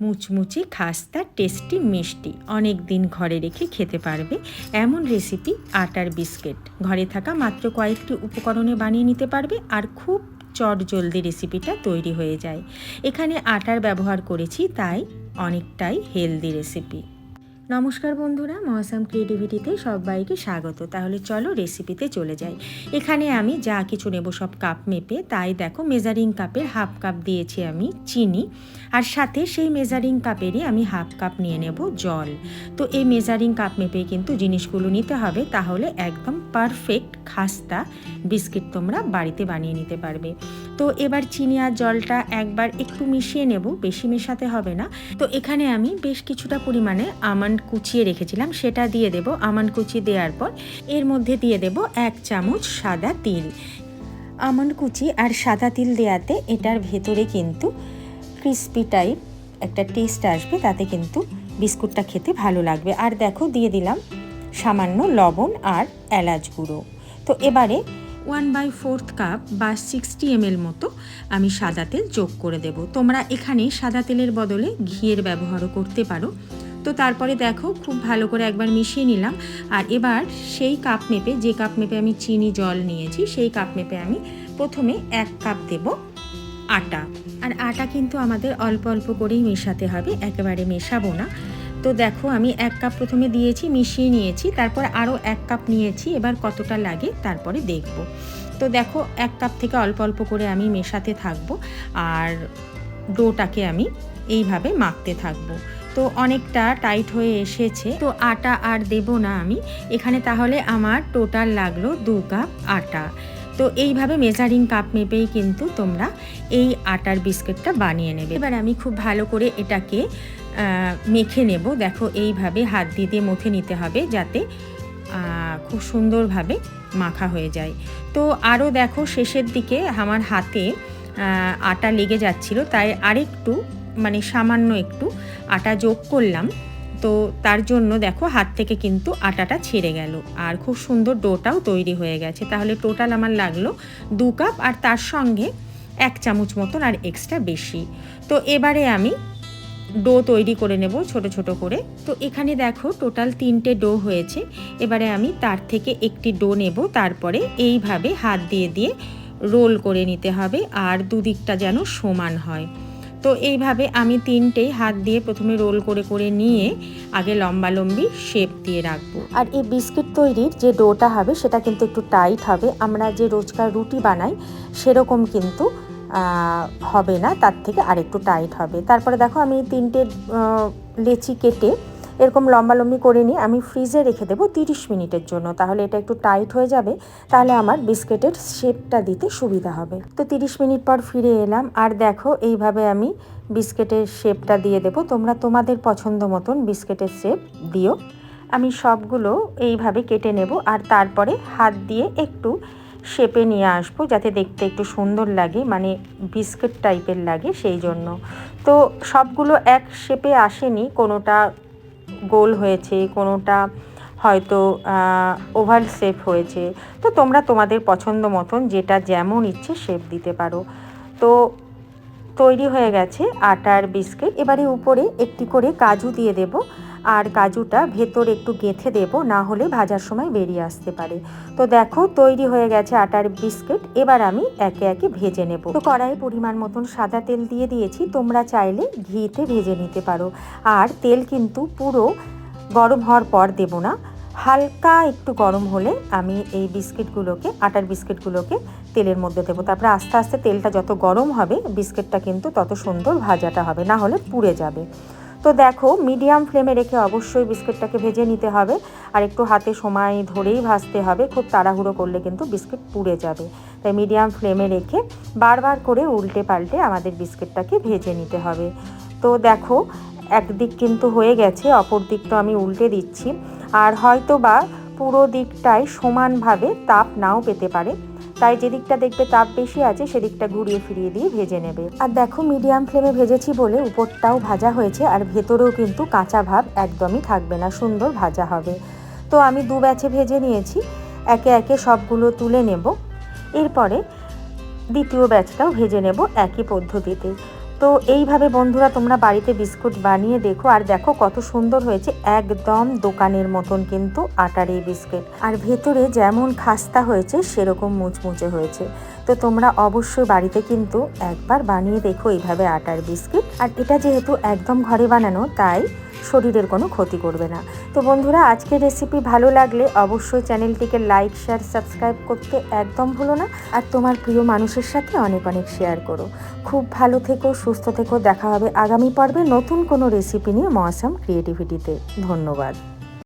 মুচমুচি, খাস্তা, টেস্টি, মিষ্টি। অনেক দিন ঘরে রেখে খেতে পারবে এমন রেসিপি আটার বিস্কিট। ঘরে থাকা মাত্র কয়েকটি উপকরণে বানিয়ে নিতে পারবে আর খুব চট জলদি রেসিপিটা তৈরি হয়ে যায়। এখানে আটার ব্যবহার করেছি, তাই অনেকটাই হেলদি রেসিপি নমস্কার বন্ধুরা, মহাসাম ক্রিয়েটিভিটিতে সবাইকে স্বাগত। তাহলে চলো রেসিপিতে চলে যাই। এখানে আমি যা কিছু নেব সব কাপ মেপে, তাই দেখো মেজারিং কাপের হাফ কাপ দিয়েছি আমি চিনি, আর সাথে সেই মেজারিং কাপেরই আমি হাফ কাপ নিয়ে নেব জল। তো এই মেজারিং কাপ মেপে কিন্তু জিনিসগুলো নিতে হবে, তাহলে একদম পারফেক্ট খাস্তা বিস্কিট তোমরা বাড়িতে বানিয়ে নিতে পারবে। তো এবার চিনি আর জলটা একবার একটু মিশিয়ে নেব, বেশি মেশাতে হবে না। তো এখানে আমি বেশ কিছুটা পরিমাণে আমন্ড কুচিয়ে রেখেছিলাম, সেটা দিয়ে দেব আমন্ড কুচি দেওয়ার পর। এর মধ্যে দিয়ে দেব এক চামচ সাদা তিল। আমন্ড কুচি আর সাদা তিল দেওয়াতে এটার ভেতরে কিন্তু ক্রিস্পি টাইপ একটা টেস্ট আসবে, তাতে কিন্তু বিস্কুটটা খেতে ভালো লাগবে। আর দেখো, দিয়ে দিলাম সামান্য লবণ আর এলাচ গুঁড়ো। তো এবারে ওয়ান বাই ফোর্থ কাপ বা সিক্সটি এমএল মতো আমি সাদা তেল যোগ করে দেব। তোমরা এখানে সাদা তেলের বদলে ঘিয়ের ব্যবহারও করতে পারো। তো তারপরে দেখো খুব ভালো করে একবার মিশিয়ে নিলাম। আর এবার সেই কাপ মেপে, যে কাপ মেপে আমি চিনি, জল নিয়েছি, সেই কাপ মেপে আমি প্রথমে এক কাপ দেব আটা। আর আটা কিন্তু আমাদের অল্প অল্প করেই মেশাতে হবে, একেবারে মেশাবো না। তো দেখো আমি এক কাপ প্রথমে দিয়েছি, মিশিয়ে নিয়েছি, তারপর আরও এক কাপ নিয়েছি, এবার কতটা লাগে তারপরে দেখব। তো দেখো এক কাপ থেকে অল্প অল্প করে আমি মেশাতে থাকব, আর ডোটাকে আমি এইভাবে মাখতে থাকব। তো অনেকটা টাইট হয়ে এসেছে, তো আটা আর দেব না আমি। এখানে তাহলে আমার টোটাল লাগল দু কাপ আটা। তো এইভাবে মেজারিং কাপ মেপেই কিন্তু তোমরা এই আটার বিস্কিটটা বানিয়ে নেবে। এবার আমি খুব ভালো করে এটাকে মেখে নেব। দেখো এইভাবে হাত দিয়ে দিয়ে মথে নিতে হবে যাতে খুব সুন্দরভাবে মাখা হয়ে যায়। তো আরও দেখো শেষের দিকে আমার হাতে আটা লেগে যাচ্ছিল, তাই আরেকটু মানে সামান্য একটু আটা যোগ করলাম, তো তার জন্য দেখো হাত থেকে কিন্তু আটাটা ছেড়ে গেল। আর খুব সুন্দর ডোটাও তৈরি হয়ে গেছে। তাহলে টোটাল আমার লাগল দু কাপ, আর তার সঙ্গে এক চামচ মতন আর এক্সট্রা বেশি। তো এবারে আমি ডো তৈরি করে নেব ছোট ছোট করে। তো এখানে দেখো টোটাল তিনটে ডো হয়েছে। এবারে আমি তার থেকে একটি ডো নেব। তারপরে এইভাবে হাত দিয়ে দিয়ে রোল করে নিতে হবে, আর দুদিকটা যেন সমান হয়। তো এইভাবে আমি তিনটেই হাত দিয়ে প্রথমে রোল করে করে নিয়ে আগে লম্বা লম্বি শেপ দিয়ে রাখব। আর এই বিস্কিট তৈরির যে ডোটা হবে সেটা কিন্তু একটু টাইট হবে। আমরা যে রোজকার রুটি বানাই সেরকম কিন্তু হবে না। তার থেকে আরেকটু টাইট হবে। তারপরে দেখো আমি তিনটে লেচি কেটে এরকম লম্বালম্বি করে নিয়ে আমি ফ্রিজে রেখে দেবো তিরিশ মিনিটের জন্য, তাহলে এটা একটু টাইট হয়ে যাবে, তাহলে আমার বিস্কিটের শেপটা দিতে সুবিধা হবে। তো তিরিশ মিনিট পর ফিরে এলাম, আর দেখো এইভাবে আমি বিস্কিটের শেপটা দিয়ে দেবো, তোমরা তোমাদের পছন্দ মতন বিস্কিটের শেপ দিও। আমি সবগুলো এইভাবে কেটে নেব, আর তারপরে হাত দিয়ে একটু শেপে নিয়ে আসব, যাতে দেখতে একটু সুন্দর লাগে মানে বিস্কিট টাইপের লাগে, সেই জন্য। তো সবগুলো এক শেপে আসেনি, কোনোটা গোল হয়েছে, কোনোটা হয়তো ওভার শেপ হয়েছে। তো তোমরা তোমাদের পছন্দ মতন যেটা যেমন ইচ্ছে শেপ দিতে পারো। তো তৈরি হয়ে গেছে আটার বিস্কিট। এবারে উপরে একটি করে কাজু দিয়ে দেব। আর কাজুটা ভেতর একটু গেঁথে দেব, না হলে ভাজার সময় বেরিয়ে আসতে পারে। তো দেখো, তৈরি হয়ে গেছে আটার বিস্কিট, এবার আমি একে একে ভেজে নেব। তো কড়াই পরিমাণ মতন সাদা তেল দিয়ে দিয়েছি, তোমরা চাইলে ঘিতে ভেজে নিতে পারো। আর তেল কিন্তু পুরো গরম হওয়ার পর দেব না, হালকা একটু গরম হলে আমি এই বিস্কিটগুলোকে, আটার বিস্কিটগুলোকে তেলের মধ্যে দেবো। তারপরে আস্তে আস্তে তেলটা যত গরম হবে, বিস্কিটটা কিন্তু তত সুন্দর ভাজাটা হবে, না হলে পুড়ে যাবে। তো দেখো মিডিয়াম ফ্লেমে রেখে অবশ্যই বিস্কিটটাকে ভেজে নিতে হবে। আর একটু হাতে সময় ধরেই ভাজতে হবে। খুব তাড়াহুড়ো করলে কিন্তু বিস্কিট পুড়ে যাবে। তাই মিডিয়াম ফ্লেমে রেখে বারবার করে উল্টে পাল্টে আমাদের বিস্কিটটাকে ভেজে নিতে হবে। তো দেখো, একদিক কিন্তু হয়ে গেছে, অপর দিকটা আমি উল্টে দিচ্ছি। আর হয়তো বা পুরো দিকটাই সমানভাবে তাপ নাও পেতে পারে। তাই যেদিকটা দেখবে তাপ বেশি আছে, সেদিকটা ঘুরিয়ে ফিরিয়ে দিয়ে ভেজে নেবে। আর দেখো মিডিয়াম ফ্লেমে ভেজেছি বলে উপরটাও ভাজা হয়েছে, আর ভেতরেও কিন্তু কাঁচা ভাব একদমই থাকবে না, সুন্দর ভাজা হবে। তো আমি দু ব্যাচে ভেজে নিয়েছি, একে একে সবগুলো তুলে নেব। এরপরে দ্বিতীয় ব্যাচটাও ভেজে নেব একই পদ্ধতিতে। তো এইভাবে বন্ধুরা তোমরা বাড়িতে বিস্কুট বানিয়ে দেখো। আর দেখো কত সুন্দর হয়েছে, একদম দোকানের মতন কিন্তু আটার এই বিস্কুট। আর ভেতরে যেমন খাস্তা হয়েছে, সেরকম মুচমুচে হয়েছে। তো তোমরা অবশ্যই বাড়িতে কিন্তু একবার বানিয়ে দেখো এইভাবে আটার বিস্কিট। আর এটা যেহেতু একদম ঘরে বানানো, তাই শরীরের কোনো ক্ষতি করবে না। তো বন্ধুরা, আজকের রেসিপি ভালো লাগলে অবশ্যই চ্যানেলটিকে লাইক শেয়ার সাবস্ক্রাইব করতে একদম ভুলো না। আর তোমার প্রিয় মানুষের সাথে অনেক অনেক শেয়ার করো। খুব ভালো থেকো, সুস্থ থেকো। দেখা হবে আগামী পর্বে নতুন কোনো রেসিপি নিয়ে মৌসাম ক্রিয়েটিভিটিতে ধন্যবাদ।